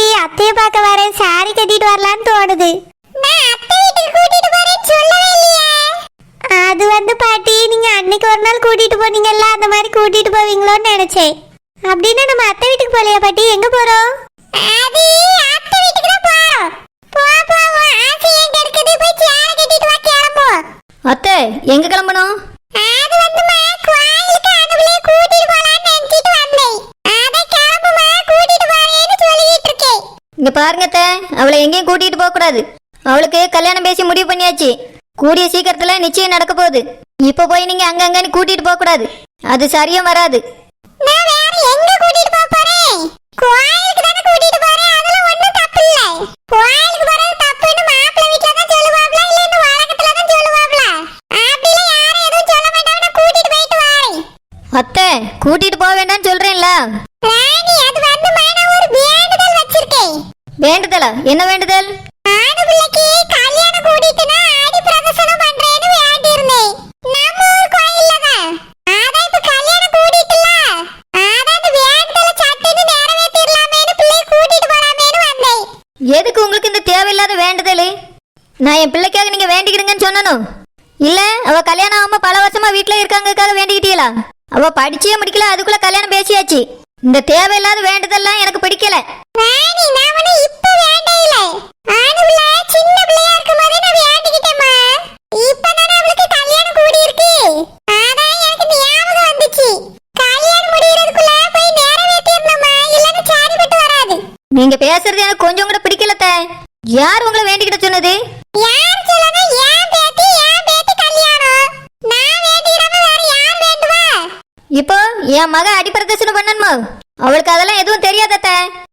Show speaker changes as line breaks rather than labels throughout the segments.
Aunty அத்தையை பார்க்க வரேன். சாரி கட்டிட்டு வரலான்னு தோணுது. அது வந்து பாட்டி நீங்க அன்னைக்கு ஒரு நாள் கூட்டிட்டு போனீங்கல்ல அந்த மாதிரி கூட்டிட்டு போவீங்களோன்னு நினைச்சேன். அப்படின்னா நம்ம அத்தை வீட்டுக்கு போலையா பாட்டி? எங்க போறோம்? அத்தை எங்க இருக்குது
கிளம்பணும்?
அது வந்து கோயிலுக்கு அங்கேயே கூட்டிட்டு போலாம்.
இங்கே பாருங்கத்த அவளை எங்கேயும் கூட்டிகிட்டு போகக்கூடாது அவளுக்கு கல்யாணம் பேசி முடிவு பண்ணியாச்சு. கூடிய சீக்கிரத்தில் நிச்சயம் நடக்க போகுது. இப்போ போய் நீங்கள் அங்கங்கன்னு கூட்டிகிட்டு போகக்கூடாது அது சரியும் வராது. அத்தை கூட்டிட்டு போக வேண்டாம்னு சொல்றேன்ல.
ராணி வேண்டுதலா?
என்ன வேண்டுதல்? எதுக்கு உங்களுக்கு இந்த தேவையில்லாத வேண்டுதல்? நான் என் பிள்ளைக்காக நீங்க வேண்டிக்கிறீங்கன்னு சொன்னனும் இல்ல அவ கல்யாணம் ஆகாம பல வருஷமா வீட்டுல இருக்காங்கக்காக வேண்டிக்கிட்டீங்களா அவ படிச்சே முடிக்கல அதுக்குள்ள கல்யாணம் பேசியாச்சு. இந்த தேவையில்லாத வேண்டுதெல்லாம் எனக்கு பிடிக்கல. நீங்க பேசுறது எனக்கு கொஞ்சம் கூட பிடிக்கலத்த. யார் உங்களை வேண்டிக்கிட்ட சொன்னது?
யார் சொன்னது ஏன் பேத்தி ஏன் பேத்தி கல்யாணம். நான் வேண்டிடாம வேற யார் வேண்டுவா?
இப்போ என் மக அடிப்பிரதர்சனம் பண்ணணுமா? அவளுக்கு அதெல்லாம் எதுவும்
தெரியாதத்த.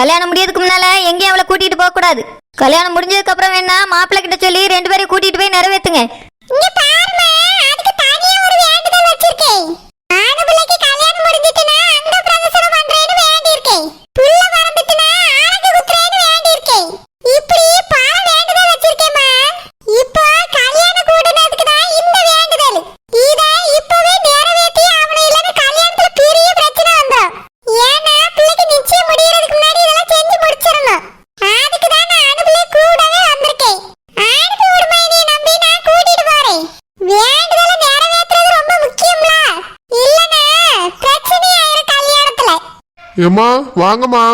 கல்யாணம்
முடியதுக்கு முன்னால எங்கேயும் அவளை கூட்டிட்டு போக கூடாது கல்யாணம் முடிஞ்சதுக்கு அப்புறம் வேணா மாப்பிள்ளை கிட்ட சொல்லி ரெண்டு பேரையும் கூட்டிட்டு போய்
நிறைவேற்றுங்க
ஏமா வாங்கம்மா.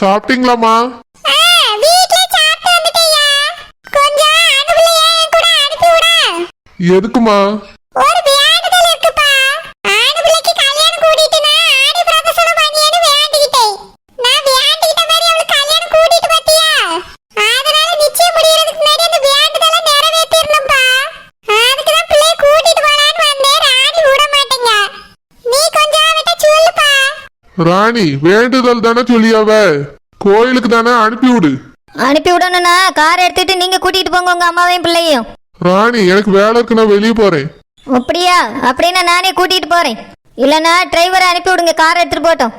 சாப்பிட்டீங்களாம்மா? எதுக்குமா
ராணி
வேண்டுதல் தானே சொல்லியாவ? கோயிலுக்கு தானே அனுப்பிவிடு.
அனுப்பி விடணும்னா கார் எடுத்துட்டு நீங்க கூட்டிட்டு போங்க உங்க அம்மாவையும் பிள்ளையும்
ராணி எனக்கு வேலை இருக்கு நான் வெளியே போறேன்.
அப்படியா? அப்படின்னா நானே கூட்டிட்டு போறேன். இல்லனா டிரைவரை அனுப்பி விடுங்க கார் எடுத்துட்டு போட்டோம்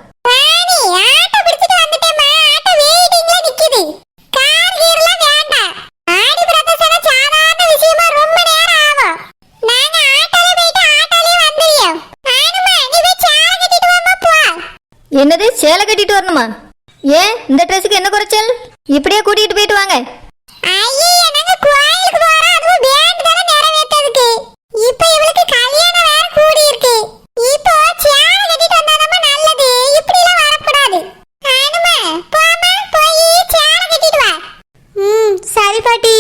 பாட்டி.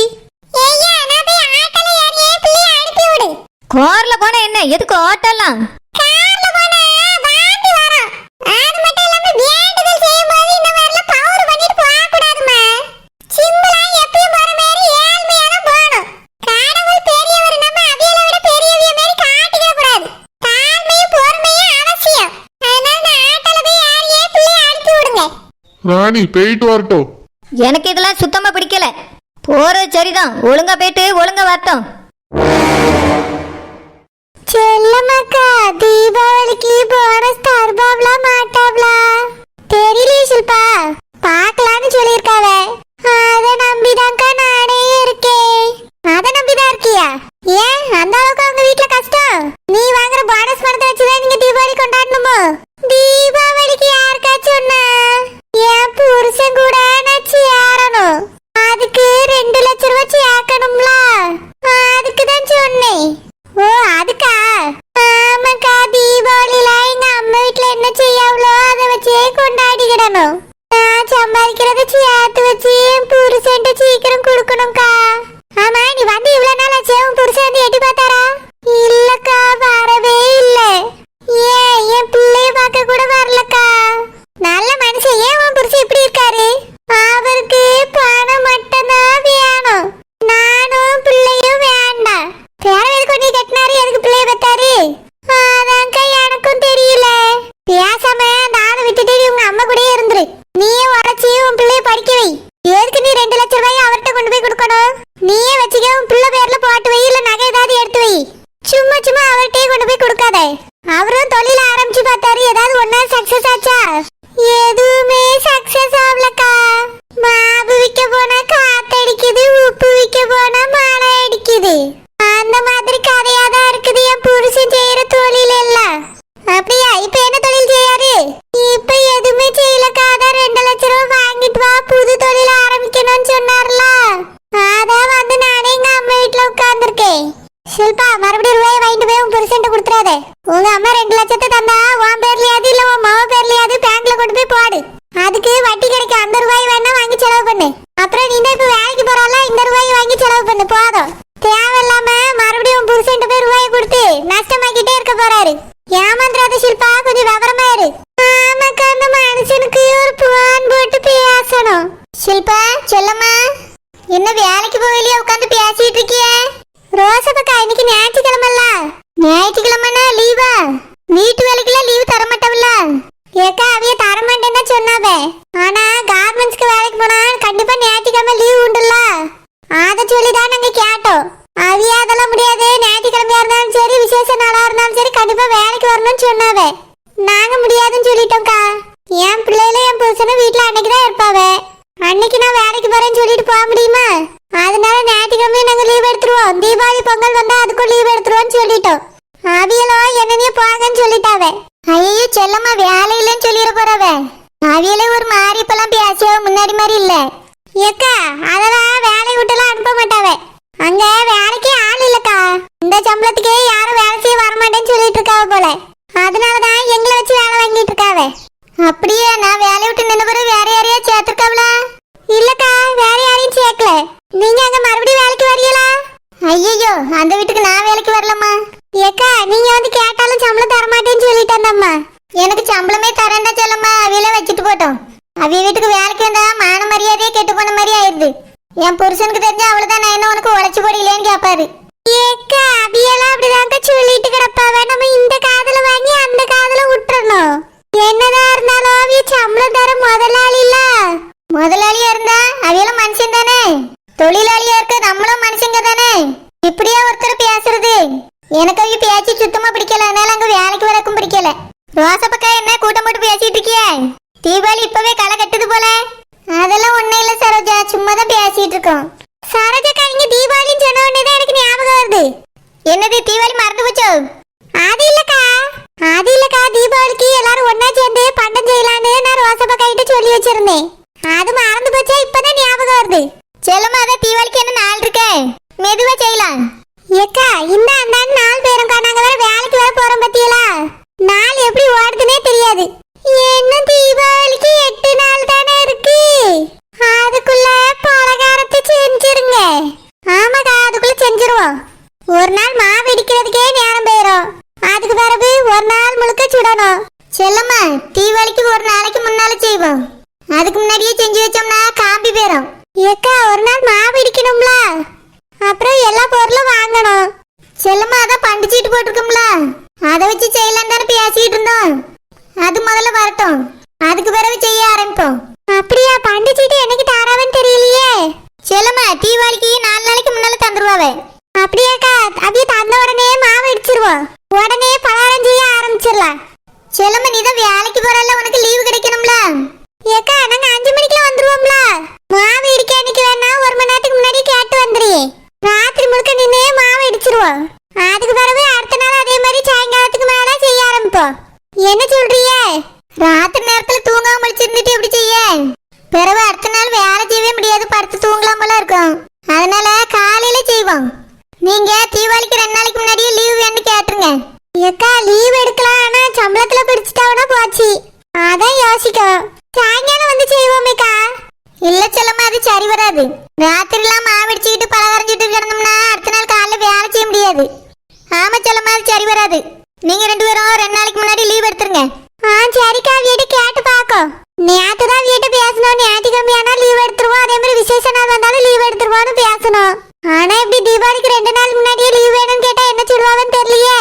ஏய்யா நான் போய் ஆட்டோல ஏறி என் பிள்ளைய அனுப்பி விடு?
கார்ல போனா என்ன? எதுக்கு ஓட்டலாம்
கார்ல போனா வாந்தி வரும் அது மட்டும் இல்லாம வேண்டுதல் செய்யும்போது இந்த மாதிரிலாம் பவர் பண்ணிட்டு போக கூடாதுமா சிம்பிளா எப்பயும் போற மாதிரி ஏழ்மையா தான் போகணும் கடவுள் பெரியவர் நம்ம அவியலை விட பெரியவிய மாதிரி காட்டிக்க கூடாது தாழ்மையும் பொறுமையும் அவசியம் அதனால நான் ஆட்டோல போய் ஏறி என் பிள்ளைய அனுப்பி விடுங்க
ராணி போயிட்டு வரட்டும்.
எனக்கு இதெல்லாம் சுத்தமா பிடிக்கல. போறது சரிதான். ஒழுங்கா போயிட்டு ஒழுங்கா வரட்டும்.
செல்லமாக்கா தீபாவளிக்கு போனஸ் தருபாவளா மாட்டாவளா தெரியல ஷில்பா. பார்க்கலான்னு சொல்லியிருக்காவ. அத நம்பிதான்க்கா நானே இருக்கேன். அத நம்பிதான் இருக்கியா? ஏன்? அந்த அளவுக்கு அவங்க வீட்ல கஷ்டம்? நீ வாங்குற போனஸ் பணத்தை வச்சுதான் நீங்க தீபாவளி கொண்டாடணுமோ? ஷில்பா மறுபடியும் ரூபாய் வாங்கிட்டு போய் உன் புருஷன்ட்ட கொடுத்துறாத. உங்க அம்மா ரெண்டு லட்சத்தை தந்தா உன் பேர்லயாவது இல்ல உன் மாவ பேர்லயாவது பேங்க்ல கொண்டு போய் போடு. அதுக்கு வட்டி கிடைக்கும் அந்த ரூபாய் வேணா வாங்கி செலவு பண்ணு. அப்புறம் நீ இப்ப வேலைக்கு போறால இந்த ரூபாய் வாங்கி செலவு பண்ணு போதும். தேவையில்லாம மறுபடியும் உன் புருஷன்ட்ட போய் ரூபாய் கொடுத்து நஷ்டமாக்கிட்டே இருக்க போறாரு. ஏமாந்துறாத ஷில்பா கொஞ்சம் விவரமா இரு. ஆமாக்கா அந்த மனுஷனுக்கு ஒரு புவான் போட்டு பேசணும். ஷில்பா சொல்லம்மா. என்ன வேலைக்கு போகலையே உட்காந்து பேசிட்டு இருக்கியே? ரோச ஞாயிற்றுக்கிழமைனா லீவா வீட்டு வேலைக்கெல்லாம் லீவு தர மாட்டவல்ல ஏக்கா அவைய தர மாட்டேன்னு சொன்னாவே. ஆனா கார்மெண்ட்ஸ்க்கு வேலைக்கு போனா கண்டிப்பா ஞாயிற்றுக்கிழமை லீவு உண்டுல்ல. அத சொல்லி தான் நாங்க கேட்டோம். அவைய அதெல்லாம் முடியாது. ஞாயிற்றுக்கிழமையா இருந்தாலும் சரி விசேஷ நாளா இருந்தாலும் சரி கண்டிப்பா வேலைக்கு வரணும்னு சொன்னாவே. நாங்க முடியாதுன்னு சொல்லிட்டோம்க்கா. என் பிள்ளையில என் புருஷனும் வீட்டுல அன்னைக்கு தான் இருப்பாவ. அன்னைக்கு நான் வேலைக்கு போறேன்னு சொல்லிட்டு போக முடியும் அதனால ஞாயிற்றுக்கிழமை நாங்க லீவ் எடுத்துருவோம் தீபாவளி பொங்கல் வந்தா அதுக்கும் லீவ் எடுத்துருவோம்னு சொல்லிட்டோம் அவியலோ என்னனையே போங்கன்னு சொல்லிட்டாவ ஐயோ செல்லம்மா வேலை இல்லைன்னு சொல்லிட போறவ அவியலே ஒரு மாறி இப்பெல்லாம் பேசியோ முன்னாடி மாதிரி இல்ல ஏக்கா அதெல்லாம் வேலை விட்டுலாம் அனுப்ப மாட்டாவ அங்க வேலைக்கே ஆள் இல்லக்கா இந்த சம்பளத்துக்கே யாரும் வேலை செய்ய வரமாட்டேன்னு சொல்லிட்டு இருக்காவ போல அதனாலதான் எங்களை வச்சு வேலை வாங்கிட்டு இருக்காவ அப்படியே நான் வேலையை விட்டு நின்ன பிறகு வேற யாரையா சேர்த்திருக்காவளா இல்லக்கா வேற யாரையும் சேர்க்கல நீங்க அங்க மறுபடியும் வேலைக்கு வரீங்களா ஐயோ அந்த வீட்டுக்கு நான் வேலைக்கு வரலம்மா ஏக்கா நீங்க வந்து கேட்டாலும் சம்பளம் தர மாட்டேன்னு சொல்லிட்டேன்டம்மா எனக்கு சம்பளமே தரேன்டா சொல்லம்மா அவியல வச்சுட்டு போட்டோம் அவிய வீட்டுக்கு வேலைக்கு வந்தா மான மரியாதையே கெட்டு போன மாதிரி ஆயிருது என் புருஷனுக்கு தெரிஞ்சா அவ்வளவுதான் நான் என்ன உனக்கு உழைச்சு போடலையேன்னு கேட்பாரு ஏக்கா அவியெல்லாம் அப்படிதாங்க சொல்லிட்டு கிடப்பாவ நம்ம இந்த காதுல வாங்கி அந்த காதுல விட்டுறணும் என்னதான் இருந்தாலும் அவிய சம்பளம் தர முதலாளி இல்ல முதலாளியா இருந்தா அவையெல்லாம் மனுஷன் தானே? தொழிலாளியா இருக்க நம்மளும் மனுஷங்க தானே? இப்படியா ஒருத்தர் பேசுறது? எனக்கு அவங்க பேச்சு சுத்தமா பிடிக்கல அதனால அங்க வேலைக்கு வரக்கும் பிடிக்கல. ரோசப்பக்கா என்ன கூட்டம் போட்டு பேசிட்டு இருக்கியே? தீபாவளி இப்பவே களை கட்டுது போல? அதெல்லாம் ஒண்ணும் இல்ல சரோஜா சும்மா தான் பேசிட்டு இருக்கோம். சரோஜாக்கா நீங்க தீபாவளின்னு சொன்ன உடனே தான் எனக்கு ஞாபகம் வருது. என்னது தீபாவளி மறந்து போச்சோ? அது இல்லக்கா. அது இல்லக்கா தீபாவளிக்கு எல்லாரும் ஒண்ணா சேர்ந்து பண்டம் செய்யலான்னு நான் ரோசப்பக்கா கிட்ட சொல்லி வச்சிருந்தேன் அது மறந்து போச்சா இப்பதான் ஞாபகம் வருது செல்லம்மா அதான் தீபாவளிக்கு என்ன நாள் இருக்கே மெதுவா செய்யலாம் ஏக்கா இந்த அந்தாண்டு நாள் பேரும்க்கா நாங்க வேற வேலைக்கு வேற போறோம் பத்தியலா நாள் எப்படி ஓடுதுன்னே தெரியாது இன்னும் தீபாவளிக்கு எட்டு நாள் தானே இருக்கு அதுக்குள்ள பலகாரத்தை செஞ்சிருங்க ஆமாக்கா அதுக்குள்ள செஞ்சிருவோம் ஒரு நாள் மாவு இடிக்கிறதுக்கே நேரம் போயிடும் அதுக்கு பிறகு ஒரு நாள் முழுக்க சுடணும் செல்லம்மா தீபாவளிக்கு ஒரு நாளைக்கு முன்னால செய்வோம். அதுக்கு முன்னாடியே செஞ்சு வச்சோம்னா காம்பி போயிடும் ஏக்கா ஒரு நாள் மாவு இடிக்கணும்ல? அப்புறம் எல்லா பொருளும் வாங்கணும். செல்லமா அதான் பண்டு சீட்டு போட்டிருக்கோம்ல. அதை வச்சு செய்யலாம் தானே இருந்தோம். அது முதல்ல வரட்டும். அதுக்கு பிறகு செய்ய ஆரம்பிப்போம். அப்படியா பண்டு சீட்டு என்னைக்கு தாராவன்னு தெரியலையே. செல்லமா தீபாவளிக்கு நாலு நாளைக்கு முன்னால தந்துருவாவே. அப்படியாக்கா அப்படியே தந்த உடனே மாவு இடிச்சிருவோம். உடனே பலகாரம் செய்ய ஆரம்பிச்சிடலாம். செல்லம்மா நீ தான் வேலைக்கு போறல உனக்கு லீவு கிடைக்கணும்ல ஏக்கா நாங்க அஞ்சு மணிக்கெல்லாம் வந்துருவோம்ல மாவு இடிக்க அன்னைக்கு வேணா ஒரு மணி நேரத்துக்கு முன்னாடி கேட்டு வந்துரு ராத்திரி முழுக்க நின்னே மாவு இடிச்சிருவோம் அதுக்கு பிறகு அடுத்த நாள் அதே மாதிரி சாயங்காலத்துக்கு மேல செய்ய ஆரம்பிப்போம் என்ன சொல்றிய ராத்திரி நேரத்துல தூங்காம முடிச்சிருந்துட்டு எப்படி செய்ய பிறகு அடுத்த நாள் வேலை செய்யவே முடியாது படுத்து தூங்கலாம் போல இருக்கும் அதனால காலையில செய்வோம் நீங்க தீபாவளிக்கு ரெண்டு நாளைக்கு முன்னாடியே லீவ் வேணும் கேட்டுருங்க ஏக்கா லீவ் எடுக்கலாம் ஆனா சம்பளத்துல பிடிச்சிட்டாவனா போச்சு அதான் யோசிக்கும் சாயங்காலம் வந்து செய்வோமேக்கா இல்ல செல்லம்மா அது சரி வராது ராத்திரிலாம் மாவடிச்சுக்கிட்டு பலகாரஞ்சிட்டு கிடந்தோம்னா அடுத்த நாள் காலைல வேலை செய்ய முடியாது ஆமா செல்லம்மா அது சரி வராது நீங்க ரெண்டு பேரும் ரெண்டு நாளைக்கு முன்னாடி லீவ் எடுத்துருங்க ஆ சரிக்கா வீட்டு கேட்டு பாக்கோம் நேத்து தான் வீட்டு பேசணும் ஞாயிற்றுக்கிழமையானா லீவ் எடுத்துருவோம் அதே மாதிரி விசேஷ நாள் வந்தாலும் லீவ் எடுத்துருவோம்னு பேசணும் ஆனா இப்படி தீபாவளிக்கு ரெண்டு நாள் முன்னாடியே லீவ் வேணும்னு கேட்டா என்ன சொல்லுவாங்கன்னு தெரியலையே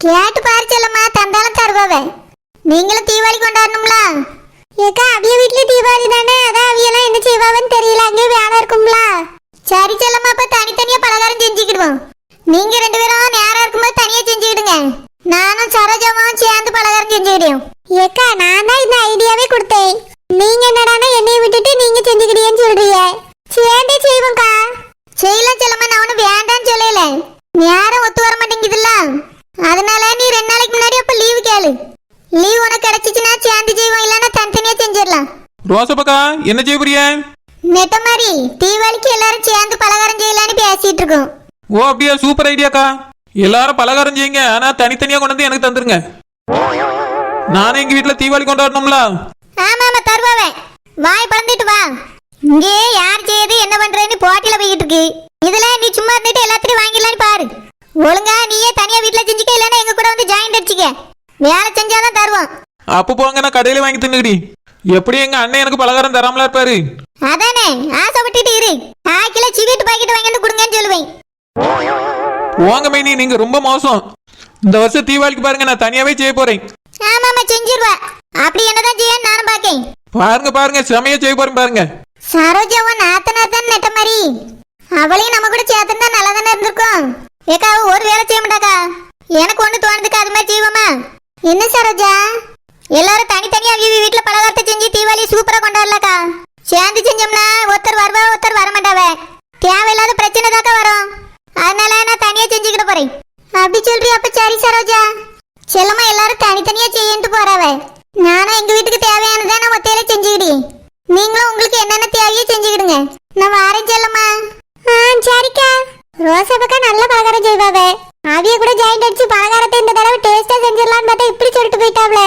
கேட்டு பாரு செல்லம்மா தந்தாலும் தருவாவே நீங்களும் தீபாவளி கொண்டாடணும்ல? ஏக்கா அவிய வீட்ல தீபாவளி தானே? அதான் அவியெல்லாம் என்ன செய்வாவன்னு தெரியல. அங்கே வேலை இருக்கும்ல. சரி செல்லம்மா அப்ப தனித்தனியா பலகாரம் செஞ்சுக்கிடுவோம். நீங்க ரெண்டு பேரும் நேரம் இருக்கும்போது தனியா செஞ்சுக்கிடுங்க. நானும் சரோஜாவும் சேர்ந்து பலகாரம் செஞ்சுக்கிடுவோம். ஏக்கா நான் தான் இந்த ஐடியாவே கொடுத்தேன். நீங்க என்னடானா என்னைய விட்டுட்டு நீங்க செஞ்சுக்கிட்டீங்கன்னு சொல்றீங்க. சேர்ந்தே செய்வோம்க்கா. செய்யலாம் செல்லம்மா நான் ஒன்றும் வேண்டாம்னு சொல்லல. நேரம் ஒத்து வர மாட்டேங்குதுல்ல. அதனால நீ ரெண்டு நாளைக்கு முன்னாடி அப்ப லீவு கேளு லீவ் உனக்கு கிடைச்சிச்சுன்னா சேர்ந்து செய்வோம் இல்லைன்னா தனித்தனியா
ரோசப்பக்கா என்ன செய்ய போறிய?
நெட்ட மாதிரி தீபாவளிக்கு எல்லாரும் சேர்ந்து பலகாரம் செய்யலாம்னு பேசிட்டு இருக்கோம்
ஓ அப்படியா சூப்பர் ஐடியாக்கா. எல்லாரும் பலகாரம் செய்யுங்க ஆனா தனித்தனியா கொண்டு வந்து எனக்கு தந்துருங்க. நானே எங்க வீட்டுல தீபாவளி கொண்டாடணும்ல?
ஆமா ஆமா தருவாவே. வாய் பறந்துட்டு வா. இங்கே யார் செய்யுது என்ன பண்றேன்னு போட்டியில போய்கிட்டு இருக்கு இதுல நீ சும்மா இருந்துட்டு எல்லாத்தையும் வாங்கிடலான்னு பாரு. ஒழுங்கா நீயே தனியா வீட்டுல செஞ்சுக்க இல்லைன்னா எங்க கூட வந்து ஜாயிண்ட் அடிச்சுக்க. வேலை செஞ்சாதான் தருவோம்.
அப்ப போங்க நான் கடையில வாங்கி தின்னுக்கிடி எப்படி எங்க அண்ணன் எனக்கு பலகாரம் தராமலா இருப்பாரு?
அதானே ஆசைப்பட்டுட்டு இரு. கால் கிலோ சிவிட்டு பாக்கெட் வாங்கி வந்து கொடுங்கன்னு சொல்லுவேன்.
போங்க மைனி நீங்க ரொம்ப மோசம். இந்த வருஷம் தீபாவளிக்கு பாருங்க நான் தனியாவே செய்ய போறேன்.
ஆமாமா செஞ்சிருவா. அப்படி என்னதான் செய்ய நானும் பாக்கேன்
பாருங்க பாருங்க செமையா செய்ய போறேன் பாருங்க.
சரோஜாவும் நாத்தனார் தான் நெட்ட மாதிரி. அவளையும் நம்ம கூட சேர்த்துருந்தா நல்லா தானே இருந்திருக்கும். ஏக்கா ஒரு வேலை செய்ய மாட்டாக்கா. எனக்கு ஒண்ணு தோணுதுக்கு அது மாதிரி செய்வோமா? என்ன சரோஜா? எல்லாரும் தனித்தனியா வீவி வீட்டுல பலகாரத்தை செஞ்சு தீபாவளி சூப்பரா கொண்டாடலக்கா. சேர்ந்து செஞ்சோம்னா ஒருத்தர் வருவா ஒருத்தர் வர மாட்டாவே தேவையில்லாத பிரச்சனை தாக்கா வரும். அதனால நான் தனியா செஞ்சுக்கிட போறேன். அப்படி சொல்றி அப்ப சரி சரோஜா. செல்லம்மா எல்லாரும் தனித்தனியா செய்யிட்டு போறாவ. நானும் எங்க வீட்டுக்கு தேவையானதை நான் ஒத்தையில செஞ்சுக்கிடி நீங்களும் உங்களுக்கு என்னென்ன தேவையோ செஞ்சுக்கிடுங்க. நான் வாரேன் செல்லம்மா. ஆ சரிக்கா. ரோசபக்கா நல்ல பலகாரம் செய்வாவே. அவிய கூட ஜாயிண்ட் அடிச்சு பலகாரத்தை இந்த தடவை டேஸ்டா செஞ்சிடலாம்னு பார்த்தா இப்படி சொல்லிட்டு போயிட்டாவ்ளே